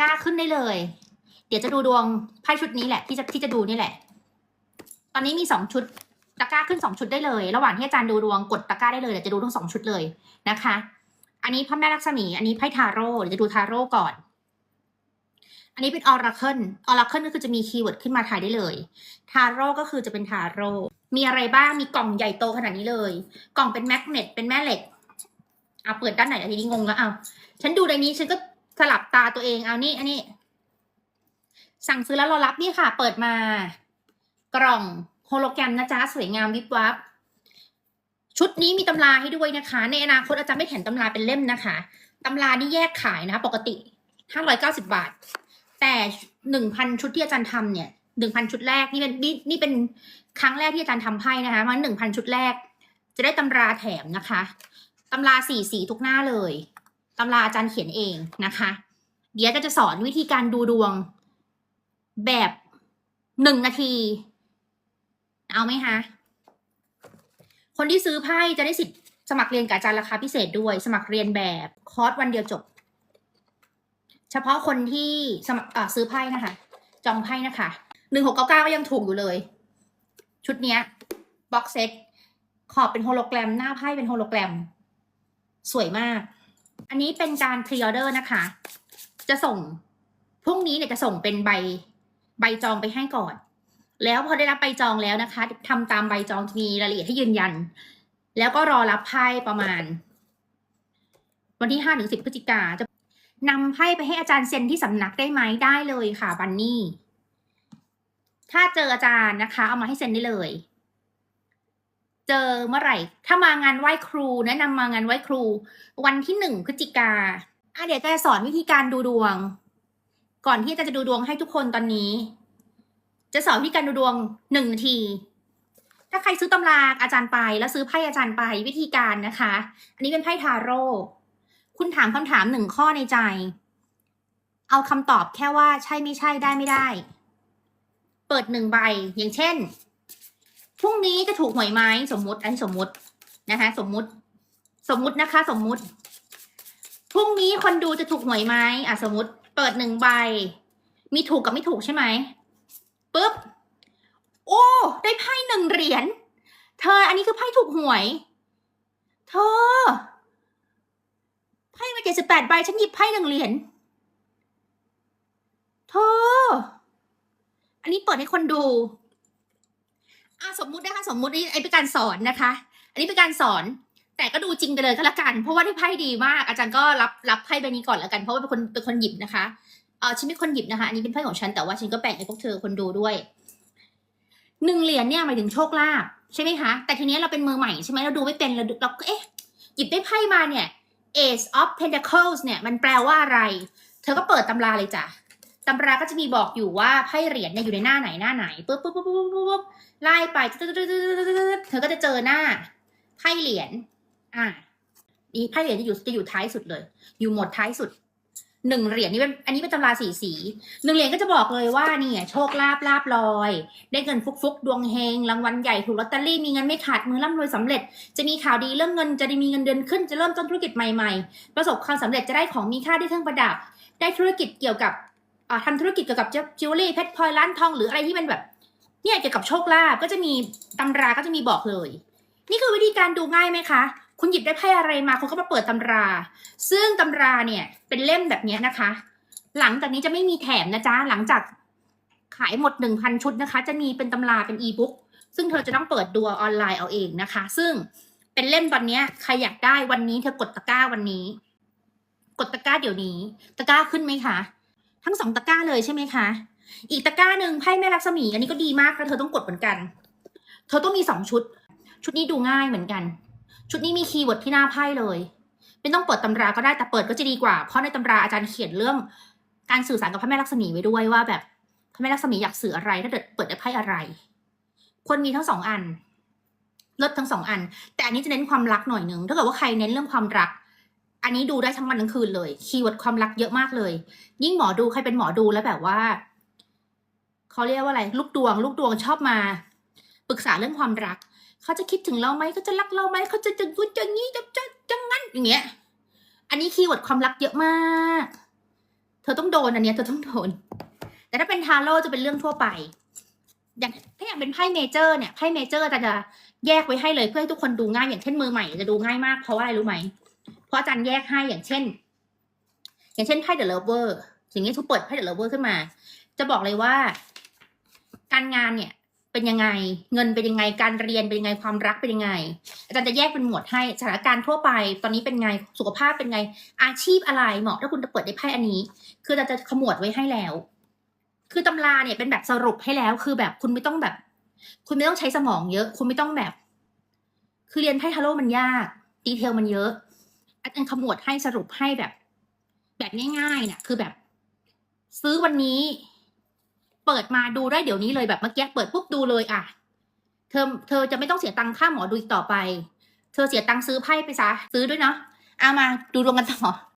กร้าขึ้นได้เลย เดี๋ยวจะดูดวงไพ่ชุดนี้แหละ ที่จะที่จะดูนี่แหละ ตอนนี้มีสองชุดตะกร้าขึ้นสองชุดได้เลย ระหว่างที่อาจารย์ดูดวงกดตะกร้าได้เลยเดี๋ยวจะดูทั้งสองชุดเลยนะคะ อันนี้พระแม่ลักษมี อันนี้ไพ่ทาโร่เดี๋ยวจะดูทาโร่ก่อน อันนี้เป็นออราเคิลออราเคิลก็คือจะมีคีย์เวิร์ดขึ้นมาถ่ายได้เลย ทาโร่ก็คือจะเป็นทาโร่ มีอะไรบ้าง มีกล่องใหญ่โตขนาดนี้เลย กล่องเป็นแมกเนตเป็นแม่เหล็กเอาเปิดด้านไหนอะทีนี้งงแล้วเอาฉันดูในนี้ฉันก็ สลับตาตัวเองเอานี่อันนี้ สั่งซื้อแล้วรอรับนี่ค่ะ เปิดมา กล่องโฮโลแกรมนะจ๊ะสวยงามวิบวับชุดนี้มีตำราให้ด้วยนะคะ ในอนาคตอาจารย์ไม่แถมตำราเป็นเล่มนะคะตำรานี่แยกขายนะ ปกติ590บาท แต่หนึ่งพันชุดที่อาจารย์ทำเนี่ยหนึ่งพันชุดแรกนี่เป็นนี่นี่เป็นครั้งแรกที่อาจารย์ทำไพ่นะคะมันหนึ่งพันชุดแรก จะได้ตำราแถมนะคะตำราสี่สีทุกหน้าเลย ตำราอาจารย์เขียนเองนะคะ เดี๋ยวอาจารย์จะสอนวิธีการดูดวงแบบหนึ่งนาที เอาไหมคะคนที่ซื้อไพ่จะได้สิทธิ์สมัครเรียนกับอาจารย์ราคาพิเศษด้วย สมัครเรียนแบบคอร์สวันเดียวจบ เฉพาะคนที่สมัครซื้อไพ่นะคะ จองไพ่นะคะหนึ่งหกเก้าเก้าก็ยังถูกอยู่เลย ชุดเนี้ยบ็อกเซตขอบเป็นโฮโลแกรม หน้าไพ่เป็นโฮโลแกรม สวยมาก อันนี้เป็นการพรีออเดอร์นะคะ จะส่งพรุ่งนี้เนี่ยจะส่งเป็นใบใบจองไปให้ก่อน แล้วพอได้รับใบจองแล้วนะคะทำตามใบจองจะมีรายละเอียดให้ยืนยัน แล้วก็รอรับไพ่ประมาณ วันที่ห้าถึงสิบพฤศจิกาจะนำไพ่ไปให้อาจารย์เซ็นที่สำนักได้ไหมได้เลยค่ะบันนี่ ถ้าเจออาจารย์นะคะ เอามาให้เซ็นได้เลย เจอเมื่อไหร่ ถ้ามางานไหว้ครูแนะนำมางานไหว้ครู วันที่หนึ่งพฤศจิกาอะเดี๋ยวจะสอนวิธีการดูดวง ก่อนที่จารย์จะดูดวงให้ทุกคนตอนนี้ จะสอนวิธีการดูดวงหนึ่งนาที ถ้าใครซื้อตำราอาจารย์ไปแล้วซื้อไพ่อาจารย์ไปวิธีการนะคะ อันนี้เป็นไพ่ทาโร่คุณถามคำถามหนึ่งข้อในใจ เอาคำตอบแค่ว่าใช่ไม่ใช่ได้ไม่ได้ เปิดหนึ่งใบอย่างเช่น พรุ่งนี้จะถูกหวยไหมสมมติอันสมมตินะคะ สมมติ สมมตินะคะ สมมติพรุ่งนี้คนดูจะถูกหวยไหมอะสมมติ เปิดหนึ่งใบ มีถูกกับไม่ถูกใช่ไหมปุ๊บโอ้ได้ไพ่หนึ่งเหรียญเธอ อันนี้คือไพ่ถูกหวย เธอไพ่มาเจ็ดสิบแปดใบฉันหยิบไพ่หนึ่งเหรียญเธอ อันนี้เปิดให้คนดู อะสมมุตินะคะสมมุตินี่ไอ้เป็นการสอนนะคะ อันนี้เป็นการสอน แต่ก็ดูจริงไปเลยก็แล้วกัน เพราะว่าได้ไพ่ดีมาก อาจารย์ก็รับรับไพ่ใบนี้ก่อนแล้วกัน เพราะว่าเป็นคนเป็นคนหยิบนะคะเออฉันเป็นคนหยิบนะคะ อันนี้เป็นไพ่ของฉันแต่ว่าฉันก็แบ่งให้พวกเธอคนดูด้วยหนึ่งเหรียญเนี่ยหมายถึงโชคลาภใช่ไหมคะ แต่ทีนี้เราเป็นมือใหม่ใช่ไหมเราดูไม่เป็นเราเราก็เอ๊ะหยิบได้ไพ่มาเนี่ย Ace of Pentacles เนี่ยมันแปลว่าอะไร เธอก็เปิดตำราเลยจ้ะ ตำราก็จะมีบอกอยู่ว่าไพ่เหรียญเนี่ยอยู่ในหน้าไหนหน้าไหนปุ๊บปุ๊บปุ๊บปุ๊บปุ๊บปุ๊บไล่ไปเธอก็จะเจอหน้าไพ่เหรียญอ่านี่ไพ่เหรียญจะอยู่จะอยู่ท้ายสุดเลย อยู่หมดท้ายสุดหนึ่งเหรียญนี่เป็นอันนี้เป็นตำราสีสีหนึ่งเหรียญก็จะบอกเลยว่าเนี่ยโชคลาภลาบลอย ได้เงินฟุกฟุกดวงเฮงรางวัลใหญ่ถูกลอตเตอรี่มีเงินไม่ขาดมือร่ำรวยสำเร็จ จะมีข่าวดีเรื่องเงินจะได้มีเงินเดือนขึ้นจะเริ่มต้นธุรกิจใหม่ๆ ประสบความสำเร็จจะได้ของมีค่าได้เครื่องประดับ ได้ธุรกิจเกี่ยวกับ ทำธุรกิจเกี่ยวกับจิวเวลรี่เพชรพลอยร้านทองหรืออะไรที่มันแบบ เนี่ยเกี่ยวกับโชคลาภก็จะมีตำราก็จะมีบอกเลย นี่คือวิธีการดูง่ายไหมคะ คุณหยิบได้ไพ่อะไรมาคุณก็มาเปิดตำรา ซึ่งตำราเนี่ยเป็นเล่มแบบนี้นะคะ หลังจากนี้จะไม่มีแถมนะจ๊ะหลังจากขายหมดหนึ่งพันชุดนะคะ จะมีเป็นตำราเป็นอีบุ๊กซึ่งเธอจะต้องเปิดดูออนไลน์เอาเองนะคะ ซึ่งเป็นเล่มตอนนี้ใครอยากได้วันนี้เธอกดตะกร้าวันนี้ กดตะกร้าเดี๋ยวนี้ ตะกร้าขึ้นไหมคะ ทั้งสองตะกร้าเลยใช่ไหมคะ อีกตะกร้าหนึ่งไพ่แม่ลักษมี อันนี้ก็ดีมากแล้วเธอต้องกดเหมือนกัน เธอต้องมีสองชุด ชุดนี้ดูง่ายเหมือนกัน ชุดนี้มีคีย์เวิร์ดที่หน้าไพ่เลย ไม่ต้องเปิดตำราก็ได้แต่เปิดก็จะดีกว่า เพราะในตำราอาจารย์เขียนเรื่อง การสื่อสารกับพระแม่ลักษมีไว้ด้วยว่าแบบพระแม่ลักษมีอยากสื่ออะไรถ้าเกิดเปิดได้ไพ่อะไร ควรมีทั้งสองอันเลิศทั้งสองอัน แต่อันนี้จะเน้นความรักหน่อยหนึ่งถ้าเกิดว่าใครเน้นเรื่องความรัก อันนี้ดูได้ทั้งวันทั้งคืนเลย คีย์เวิร์ดความรักเยอะมากเลย ยิ่งหมอดูใครเป็นหมอดูแล้วแบบว่าเขาเรียกว่าอะไร ลูกดวง ลูกดวงชอบมาปรึกษาเรื่องความรัก เขาจะคิดถึงเราไหมเขาจะรักเราไหมเขาจะจะพูดจะงี้จะจะจะงั้นอย่างเงี้ย อันนี้คีย์เวิร์ดความรักเยอะมาก เธอต้องโดนอันเนี้ยเธอต้องโดน แต่ถ้าเป็นทาโร่จะเป็นเรื่องทั่วไป อย่างถ้าอย่างเป็นไพ่เมเจอร์เนี่ยไพ่เมเจอร์จะจะแยกไว้ให้เลยเพื่อให้ทุกคนดูง่ายอย่างเช่นมือใหม่จะดูง่ายมากเพราะว่าอะไรรู้ไหม เพราะอาจารย์แยกให้อย่างเช่น อย่างเช่นไพ่เดอะเลเวอร์สิ่งนี้ทุกเปิดไพ่เดอะเลเวอร์ขึ้นมา จะบอกเลยว่า การงานเนี่ยเป็นยังไงเงินเป็นยังไงการเรียนเป็นยังไงความรักเป็นยังไง อาจารย์จะแยกเป็นหมวดให้สถานการณ์ทั่วไป ตอนนี้เป็นไงสุขภาพเป็นไง อาชีพอะไรเหมาะถ้าคุณจะเปิดได้ไพ่อันนี้ คืออาจารย์จะขมวดไว้ให้แล้ว คือตำราเนี่ยเป็นแบบสรุปให้แล้ว คือแบบคุณไม่ต้องแบบ คุณไม่ต้องใช้สมองเยอะ คุณไม่ต้องแบบ คือเรียนไพ่ทาโร่มันยาก ดีเทลมันเยอะ อาจารย์ขมวดให้สรุปให้แบบ แบบง่ายๆเนี่ยคือแบบ ซื้อวันนี้ เปิดมาดูได้เดี๋ยวนี้เลยแบบเมื่อกี้เปิดปุ๊บดูเลยอะ เธอ เธอจะไม่ต้องเสียตังค่าหมอดูอีกต่อไป เธอเสียตังค์ซื้อไพ่ไปซะซื้อด้วยเนาะเอามาดูดวงกันต่อ